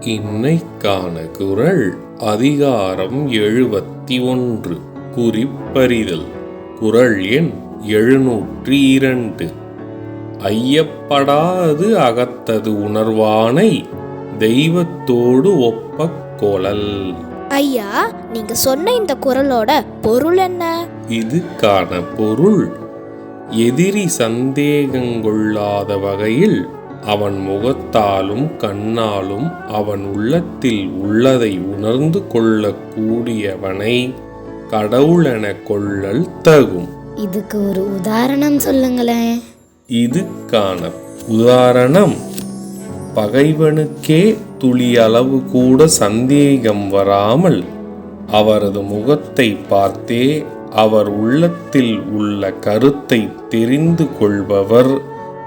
இன்னைக்கான குரல் அதிகாரம் எழுபத்தி ஒன்று. குறிப்பறிதல். குரல் எண் எழுநூற்றி இரண்டு. ஐயப்படாது அகத்தது உணர்வானை தெய்வத்தோடு ஒப்ப கொளல். ஐயா நீங்க சொன்ன இந்த குரலோட பொருள் என்ன? இதுக்கான பொருள் எதிரி சந்தேகங்கொள்ளாத வகையில் அவன் முகத்தாலும் கண்ணாலும் அவன் உள்ளத்தில் உள்ளதை உணர்ந்து கொள்ளக்கூடியவனை கடவுளென கொள்ளல் தகும். இதுக்கு ஒரு உதாரணம் சொல்லுங்களேன். இதுக்கான உதாரணம் பகைவனுக்கே துளியளவு கூட சந்தேகம் வராமல் அவரது முகத்தை பார்த்தே அவர் உள்ளத்தில் உள்ள கருத்தை தெரிந்து கொள்பவர்